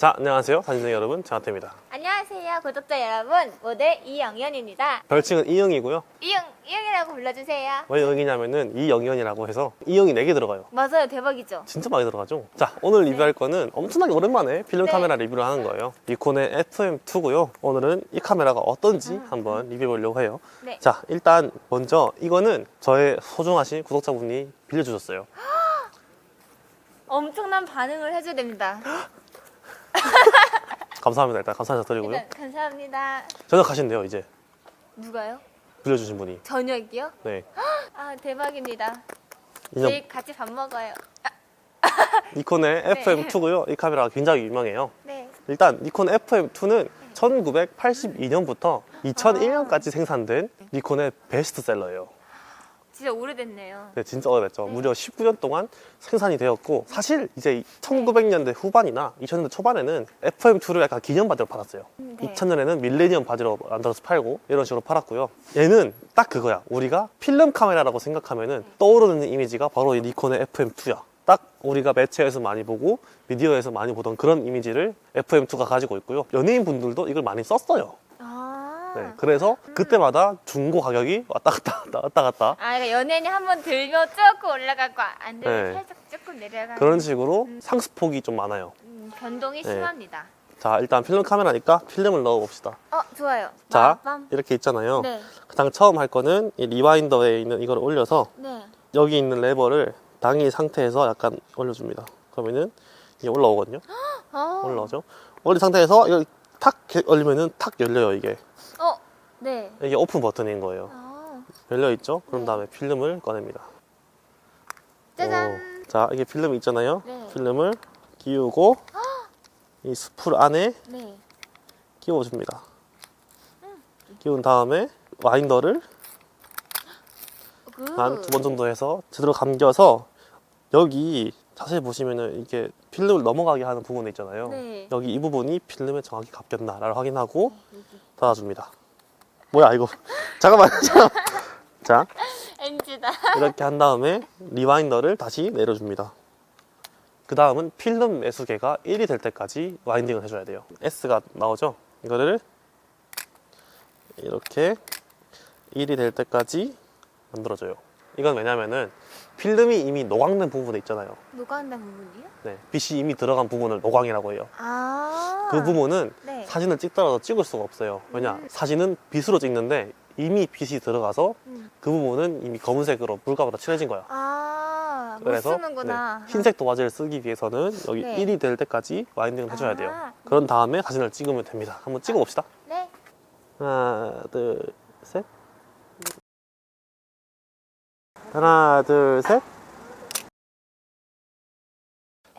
자, 안녕하세요. 사진생 여러분, 장하태입니다. 안녕하세요, 구독자 여러분. 모델 이영현입니다. 별칭은 이영이고요. 이영, 이영이라고 불러주세요. 왜 영이냐면은 이영현이라고 해서 이영이 4개 들어가요. 맞아요, 대박이죠? 진짜 많이 들어가죠? 자, 오늘 리뷰할 거는 엄청나게 오랜만에 필름 네. 카메라 리뷰를 하는 거예요. 니콘의 FM2고요. 오늘은 이 카메라가 어떤지 한번 리뷰해 보려고 해요. 네. 자, 일단 먼저 이거는 저의 소중하신 구독자분이 빌려주셨어요. 엄청난 반응을 해줘야 됩니다. 감사합니다. 일단 감사 인사 드리고요. 일단 감사합니다. 전역하신대요, 이제. 누가요? 빌려주신 분이. 저녁이요? 네. 아, 대박입니다. 인형 저희 같이 밥 먹어요. 니콘의 네. FM2고요. 이 카메라가 굉장히 유명해요. 네. 일단 니콘 FM2는 1982년부터 2001년까지 생산된 니콘의 베스트셀러예요. 진짜 오래됐네요. 네, 진짜 오래됐죠. 무려 19년 동안 생산이 되었고 사실 이제 1900년대 후반이나 2000년대 초반에는 FM2를 약간 기념 바지로 팔았어요. 음, 네. 2000년에는 밀레니엄 바지로 만들어서 팔고 이런 식으로 팔았고요. 얘는 딱 그거야. 우리가 필름 카메라라고 생각하면은 떠오르는 이미지가 바로 이 니콘의 FM2야. 딱 우리가 매체에서 많이 보고 미디어에서 많이 보던 그런 이미지를 FM2가 가지고 있고요. 연예인 분들도 이걸 많이 썼어요. 아. 네, 그래서 그때마다 중고 가격이 왔다 갔다 왔다, 왔다 갔다 아, 그러니까 연예인이 한 번 들면 조금 올라가고 안 들면 네. 살짝 조금 내려가는 그런 식으로 상수폭이 좀 많아요. 음, 변동이 네. 심합니다. 자, 일단 필름 카메라니까 필름을 넣어 봅시다. 어, 좋아요. 자, 빠밤. 이렇게 있잖아요. 네. 가장 처음 할 거는 이 리와인더에 있는 이걸 올려서 네. 여기 있는 레버를 당이 상태에서 약간 올려줍니다. 그러면은 이게 올라오거든요. 어. 올라오죠. 올린 상태에서 이걸 탁 개- 올리면은 탁 열려요, 이게. 어. 네. 이게 오픈 버튼인 거예요. 어. 열려 있죠? 그런 네. 다음에 필름을 꺼냅니다. 짜잔. 오. 자, 이게 필름이 있잖아요. 네. 필름을 끼우고 이 스풀 안에 네. 끼워줍니다. 끼운 다음에 와인더를 그. 한두 번 정도 해서 제대로 감겨서 여기 자세히 보시면은 이게 필름을 넘어가게 하는 부분이 있잖아요. 네. 여기 이 부분이 필름에 정확히 감겼나를 확인하고 여기. 닫아줍니다. 뭐야 이거? 잠깐만. 잠깐만. 자 NG다. 이렇게 한 다음에 리와인더를 다시 내려줍니다. 그 다음은 필름 매수개가 1이 될 때까지 와인딩을 해줘야 돼요. S가 나오죠? 이거를 이렇게 1이 될 때까지 만들어줘요. 이건 왜냐면은 필름이 이미 노광된 부분에 있잖아요. 녹아온다 부분이요? 네, 빛이 이미 들어간 부분을 노광이라고 해요. 아. 그 부분은 네. 사진을 찍더라도 찍을 수가 없어요. 왜냐? 음. 사진은 빛으로 찍는데 이미 빛이 들어가서 음. 그 부분은 이미 검은색으로 물감으로 칠해진 거야. 아. 못 그래서 쓰는구나. 네, 흰색 도화지를 쓰기 위해서는 여기 네. 1이 될 때까지 와인딩을 해줘야 돼요. 아. 그런 다음에 사진을 찍으면 됩니다. 한번 찍어봅시다. 네. 하나, 둘, 셋. 하나, 둘, 셋.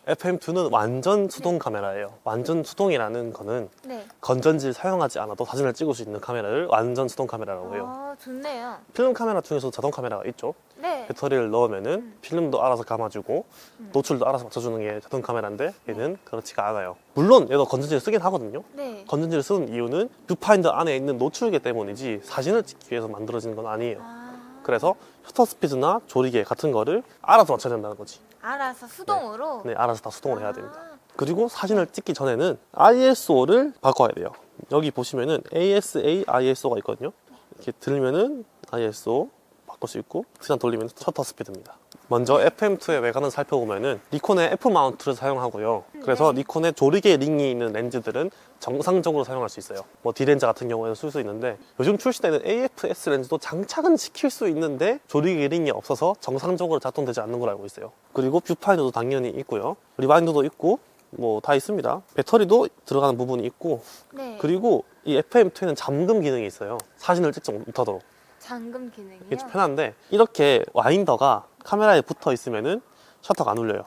FM2는 완전 수동 카메라예요. 완전 수동이라는 거는 네. 건전지를 사용하지 않아도 사진을 찍을 수 있는 카메라를 완전 수동 카메라라고 해요. 아, 좋네요. 필름 카메라 중에서도 자동 카메라가 있죠. 네. 배터리를 넣으면은 음. 필름도 알아서 감아주고 음. 노출도 알아서 맞춰주는 게 자동 카메라인데 얘는 그렇지가 않아요. 물론 얘도 건전지를 쓰긴 하거든요. 네. 건전지를 쓰는 이유는 뷰파인더 안에 있는 노출기 때문이지 사진을 찍기 위해서 만들어진 건 아니에요. 아. 그래서 셔터 스피드나 조리개 같은 거를 알아서 맞춰야 된다는 거지. 알아서 수동으로. 네, 알아서 다 수동으로 해야 됩니다. 아. 그리고 사진을 찍기 전에는 ISO를 바꿔야 돼요. 여기 보시면은 ASA, ISO가 있거든요. 이렇게 들면은 ISO 바꿀 수 있고 그냥 돌리면 셔터 스피드입니다. 먼저 FM2의 외관을 살펴보면은 니콘의 F 마운트를 사용하고요. 그래서 네. 니콘의 조리개 링이 있는 렌즈들은 정상적으로 사용할 수 있어요. 뭐 D렌즈 같은 경우에는 쓸 수 있는데 요즘 출시되는 AFS 렌즈도 장착은 시킬 수 있는데 조리개 링이 없어서 정상적으로 작동되지 않는 걸 알고 있어요. 그리고 뷰파인더도 당연히 있고요. 리바인더도 있고 뭐 다 있습니다. 배터리도 들어가는 부분이 있고 네. 그리고 이 FM2에는 잠금 기능이 있어요. 사진을 찍지 못하도록. 잠금 기능이요. 이게 좀 편한데 이렇게 와인더가 카메라에 붙어 있으면은 셔터가 안 울려요.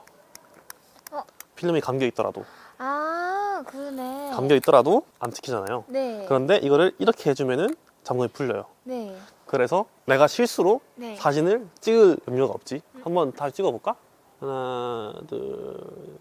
어. 필름이 감겨 있더라도 아, 그러네. 감겨 있더라도 안 찍히잖아요. 네. 그런데 이거를 이렇게 해주면은 잠금이 풀려요. 네. 그래서 내가 실수로 네. 사진을 찍을 염려가 없지. 한번 다시 찍어볼까? 하나, 둘.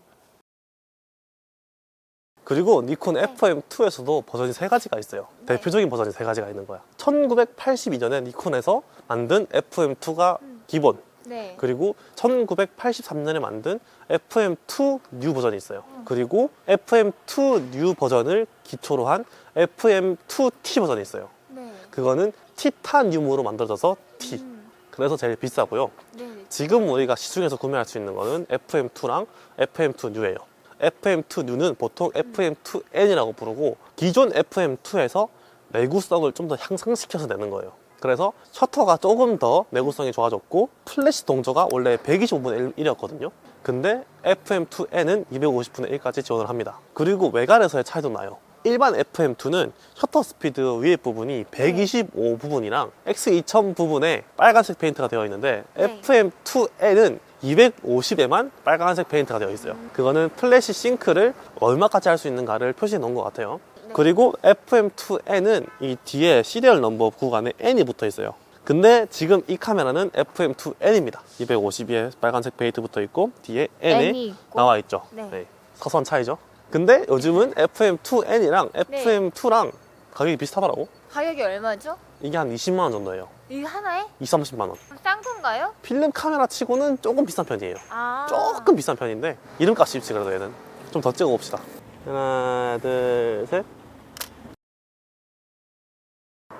그리고 니콘 네. FM2에서도 버전이 세 가지가 있어요. 네. 대표적인 버전이 세 가지가 있는 거야. 1982년에 니콘에서 만든 FM2가 음. 기본. 네. 그리고 1983년에 만든 FM2 뉴 버전이 있어요. 그리고 FM2 뉴 버전을 기초로 한 FM2T 버전이 있어요. 네. 그거는 티타늄으로 만들어져서 T. 음. 그래서 제일 비싸고요. 네. 지금 우리가 시중에서 구매할 수 있는 거는 FM2랑 FM2 뉴예요. FM2 뉴는 보통 FM2N이라고 부르고 기존 FM2에서 내구성을 좀 더 향상시켜서 내는 거예요. 그래서 셔터가 조금 더 내구성이 좋아졌고 플래시 동조가 원래 125분의 1이었거든요. 근데 FM2N은 250분의 1까지 지원을 합니다. 그리고 외관에서의 차이도 나요. 일반 FM2는 셔터 스피드 위에 부분이 125 부분이랑 X2000 부분에 빨간색 페인트가 되어 있는데 네. FM2N은 250에만 빨간색 페인트가 되어 있어요. 그거는 플래시 싱크를 얼마까지 할 수 있는가를 표시해 놓은 것 같아요. 네. 그리고 FM2N은 이 뒤에 시리얼 넘버 구간에 N이 붙어 있어요. 근데 지금 이 카메라는 FM2N입니다. 252에 빨간색 페인트 붙어 있고 뒤에 N이. 나와 있죠. 네. 서서한 차이죠. 근데 요즘은 FM2N이랑 네. FM2랑 가격이 비슷하더라고. 가격이 얼마죠? 이게 한 20만 원 정도예요. 이 하나에 2, 30만 원. 싼 건가요? 필름 카메라 치고는 조금 비싼 편이에요. 아. 조금 비싼 편인데 이름값이 있지 그래도 얘는 좀 더 찍어봅시다 하나 둘 셋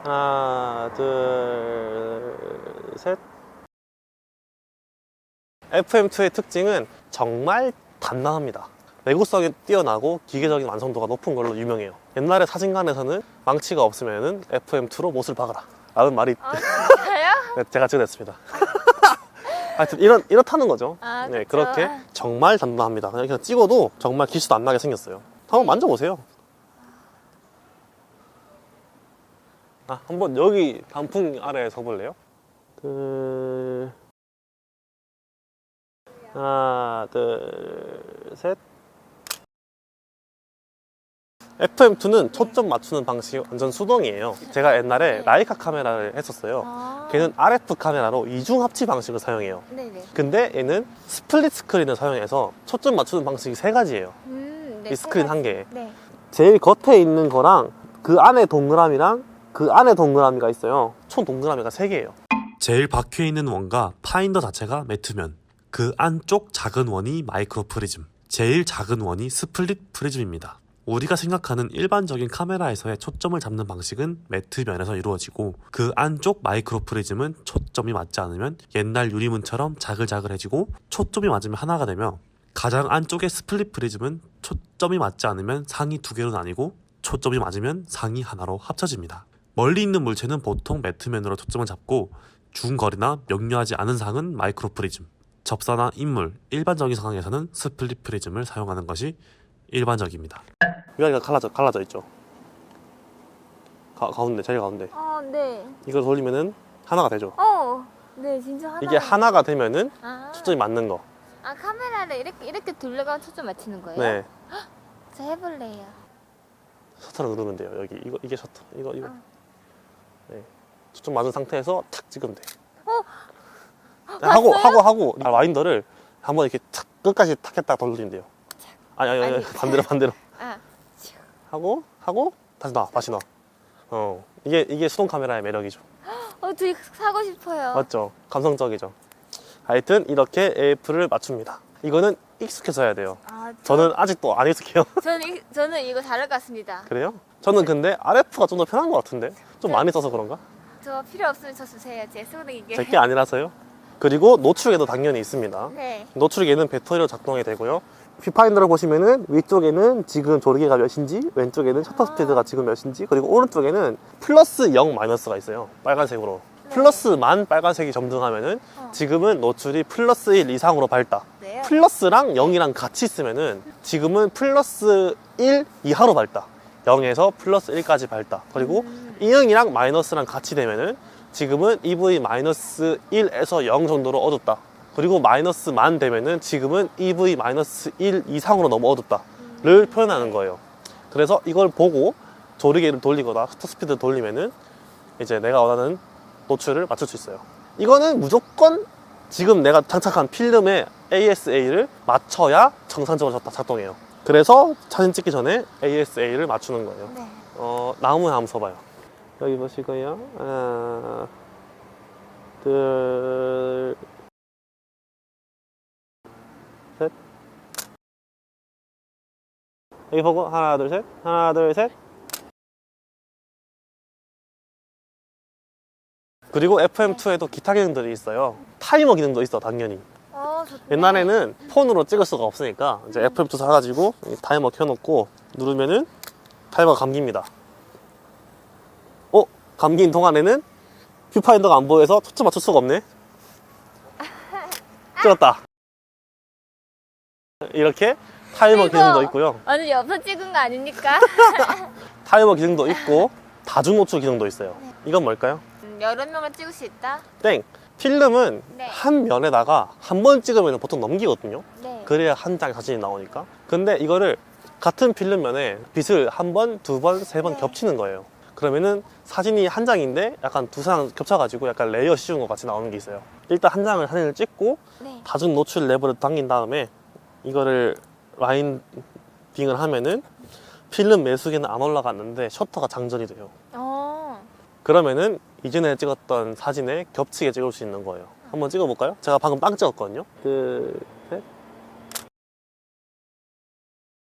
하나 둘셋 FM2의 특징은 정말 단단합니다 내구성이 뛰어나고 기계적인 완성도가 높은 걸로 유명해요 옛날에 사진관에서는 망치가 없으면 FM2로 못을 박아라 라는 말이 아, 진짜요? 네, 제가 찍어냈습니다. 하여튼 이런 이렇다는 거죠. 아, 네. 그렇게 정말 단단합니다. 그냥, 그냥 찍어도 정말 기스도 안 나게 생겼어요. 한번 만져보세요. 아, 한번 여기 단풍 아래에 서볼래요? 둘, 하나, 둘, 셋. FM2는 초점 맞추는 방식이 완전 수동이에요. 제가 옛날에 네. 라이카 카메라를 했었어요. 아. 걔는 RF 카메라로 이중 합치 방식을 사용해요. 네네. 근데 얘는 스플릿 스크린을 사용해서 초점 맞추는 방식이 세 가지예요. 음, 네. 이 스크린 세 한. 개에. 네. 제일 겉에 있는 거랑 그 안에 동그라미랑 그 안에 동그라미가 있어요. 총 동그라미가 세 개예요. 제일 박혀 있는 원과 파인더 자체가 매트면 그 안쪽 작은 원이 마이크로 프리즘 제일 작은 원이 스플릿 프리즘입니다. 우리가 생각하는 일반적인 카메라에서의 초점을 잡는 방식은 매트 면에서 이루어지고 그 안쪽 마이크로 프리즘은 초점이 맞지 않으면 옛날 유리문처럼 자글자글해지고 초점이 맞으면 하나가 되며 가장 안쪽의 스플릿 프리즘은 초점이 맞지 않으면 상이 두 개로 나뉘고 초점이 맞으면 상이 하나로 합쳐집니다. 멀리 있는 물체는 보통 매트면으로 초점을 잡고 중거리나 명료하지 않은 상은 마이크로 프리즘, 접사나 인물, 일반적인 상황에서는 스플릿 프리즘을 사용하는 것이 일반적입니다. 위아래가 갈라져, 갈라져 있죠. 가, 가운데, 제일 가운데. 아, 네. 이걸 돌리면은 하나가 되죠. 어. 네, 진짜 하나. 이게 하나가 되면은 아. 초점이 맞는 거. 아, 카메라를 이렇게 이렇게 돌려가면 초점 맞추는 거예요? 네. 저 해볼래요. 셔터를 누르면 돼요. 여기 이거 이게 셔터. 이거 이거. 어. 네. 초점 맞은 상태에서 탁 찍으면 돼. 어? 네, 하고 하고 하고 아, 와인더를 한번 이렇게 탁 끝까지 탁 했다 돌리면 돼요. 아니 아니 아니, 아니. 반대로 반대로 아, 하고 하고 다시 놔 다시 놔. 어 이게 이게 수동 카메라의 매력이죠. 어, 되게 사고 싶어요. 맞죠? 감성적이죠. 하여튼 이렇게 AF를 맞춥니다. 이거는 익숙해져야 돼요. 아, 저, 저는 아직도 안 익숙해요. 저는 이, 저는 이거 다를 것 같습니다. 그래요? 저는 근데 RF가 좀 더 편한 것 같은데 좀 네. 많이 써서 그런가? 저 필요 없으면 저 주세요. 제 손에 이게. 제 게 아니라서요. 그리고 노출계도 당연히 있습니다. 네. 노출계는 배터리로 작동이 되고요. 뷰파인더를 보시면은 위쪽에는 지금 조리개가 몇인지, 왼쪽에는 셔터 아. 스피드가 지금 몇인지, 그리고 오른쪽에는 플러스 0, 마이너스가 있어요. 빨간색으로. 네. 플러스만 빨간색이 점등하면은 어. 지금은 노출이 플러스 1 이상으로 밝다. 네요. 플러스랑 0이랑 같이 있으면은 지금은 플러스 1 이하로 밝다. 0에서 플러스 1까지 밝다. 그리고 음. 이응이랑 마이너스랑 같이 되면은 지금은 EV 마이너스 1에서 0 정도로 어둡다. 그리고 마이너스만 되면은 지금은 EV 마이너스 1 이상으로 너무 어둡다를 표현하는 거예요. 그래서 이걸 보고 조리개를 돌리거나 셔터 스피드를 돌리면은 이제 내가 원하는 노출을 맞출 수 있어요. 이거는 무조건 지금 내가 장착한 필름의 ASA를 맞춰야 정상적으로 작동- 작동해요. 그래서 사진 찍기 전에 ASA를 맞추는 거예요. 네. 어, 나무 한번 써봐요. 여기 보시고요. 하나, 둘, 셋. 여기 보고, 하나, 둘, 셋. 하나, 둘, 셋. 그리고 FM2에도 기타 기능들이 있어요. 타이머 기능도 있어, 당연히. 옛날에는 폰으로 찍을 수가 없으니까 이제 FM2 사가지고 이 타이머 켜놓고 누르면은 타이머가 감깁니다 어? 감긴 동안에는 뷰파인더가 안 보여서 초점 맞출 수가 없네 찍었다 이렇게 타이머. 기능도 있고요 완전 엽서 찍은 거 아닙니까? 타이머 기능도 있고 다중 노출 기능도 있어요. 이건 뭘까요? 음, 여러 명을 찍을 수 있다? 땡. 필름은 네. 한 면에다가 한 번 찍으면 보통 넘기거든요. 네. 그래야 한 장의 사진이 나오니까. 근데 이거를 같은 필름면에 빛을 한 번, 두 번, 세 번 네. 겹치는 거예요. 그러면은 사진이 한 장인데 약간 두 장 겹쳐가지고 약간 레이어 씌운 것 같이 나오는 게 있어요. 일단 한 장을 사진을 찍고 네. 다중 노출 랩을 당긴 다음에 이거를 라인딩을 하면은 필름 매수기는 안 올라갔는데 셔터가 장전이 돼요. 어. 그러면은 이전에 찍었던 사진에 겹치게 찍을 수 있는 거예요. 한번 찍어볼까요? 제가 방금 빵 찍었거든요. 둘, 셋.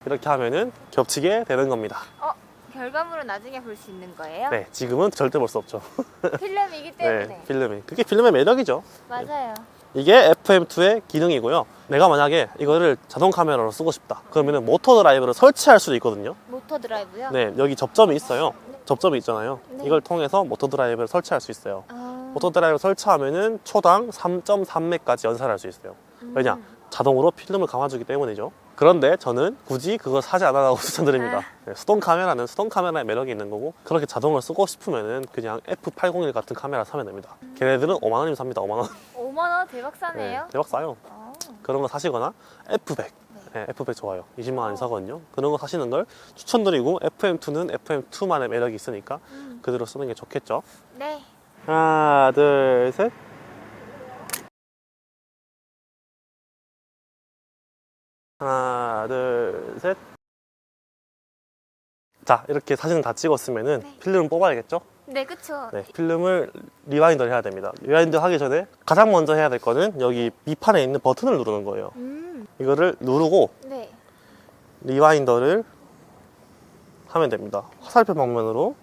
이렇게 하면은 겹치게 되는 겁니다. 어, 결과물은 나중에 볼 수 있는 거예요? 네, 지금은 절대 볼 수 없죠. 필름이기 때문에. 네, 필름이. 그게 필름의 매력이죠. 맞아요. 이게 FM2의 기능이고요. 내가 만약에 이거를 자동 카메라로 쓰고 싶다. 그러면은 모터 드라이브를 설치할 수도 있거든요. 모터 드라이브요? 네, 여기 접점이 있어요. 접점이 있잖아요. 네. 이걸 통해서 모터 드라이브를 설치할 수 있어요. 아. 모터 드라이브 설치하면은 초당 3.3맥까지 연산할 수 있어요. 왜냐? 음. 자동으로 필름을 감아주기 때문이죠. 그런데 저는 굳이 그걸 사지 않으라고 추천드립니다. 아. 네, 수동 카메라는 수동 카메라의 매력이 있는 거고 그렇게 자동을 쓰고 싶으면은 그냥 F801 같은 카메라 사면 됩니다. 걔네들은 5만 원이면 삽니다. 5만 원. 5만 원 대박 사네요. 대박 싸요. 어. 그런 거 사시거나 F100. 네, F100 좋아요. 20만 원이 사거든요. 그런 거 사시는 걸 추천드리고 FM2는 FM2만의 매력이 있으니까 음. 그대로 쓰는 게 좋겠죠. 네. 하나, 둘, 셋. 하나, 둘, 셋. 자, 이렇게 사진을 다 찍었으면은 네. 필름을 뽑아야겠죠? 네, 그쵸. 네, 필름을 리와인드를 해야 됩니다. 리와인드 하기 전에 가장 먼저 해야 될 거는 여기 밑판에 있는 버튼을 누르는 거예요. 음. 이거를 누르고 네. 리와인더를 하면 됩니다. 화살표 방면으로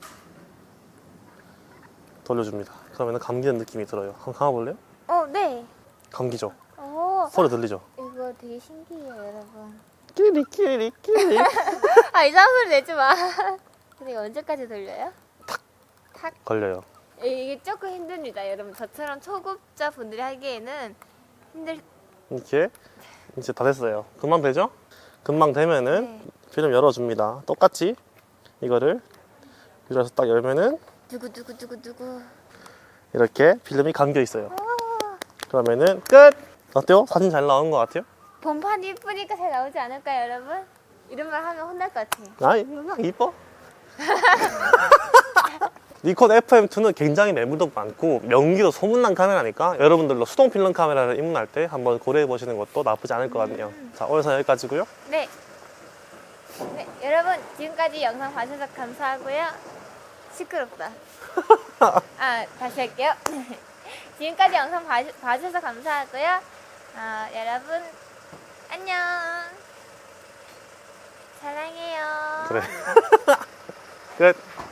돌려줍니다. 그러면 감기는 느낌이 들어요. 한번 감아볼래요? 어, 네. 감기죠? 어. 소리 들리죠? 이거 되게 신기해요, 여러분. 끼리 끼리 끼리 아, 이상한 소리 내지 마. 근데 이거 언제까지 돌려요? 탁. 걸려요. 이게 조금 힘듭니다, 여러분. 저처럼 초급자 분들이 하기에는 힘들. 이렇게 이제 다 됐어요. 금방 되죠? 금방 되면은 네. 필름 열어줍니다. 똑같이 이거를 이래서 딱 열면은 두구 두구 두구 두구. 이렇게 필름이 감겨 있어요. 아, 그러면은 끝. 어때요? 사진 잘 나온 것 같아요? 본판이 이쁘니까 잘 나오지 않을까요, 여러분? 이런 말 하면 혼날 것 같아요. 아, 이뻐. 니콘 FM2는 굉장히 매물도 많고 명기도 소문난 카메라니까 여러분들도 수동 필름 카메라를 입문할 때 한번 고려해 보시는 것도 나쁘지 않을 것 같네요. 자, 오늘서 여기까지고요. 네. 네, 여러분 지금까지 영상 봐주셔서 감사하고요. 시끄럽다. 아, 다시 할게요. 지금까지 영상 봐, 봐주셔서 감사하고요. 아, 여러분 안녕. 사랑해요. 그래. 끝.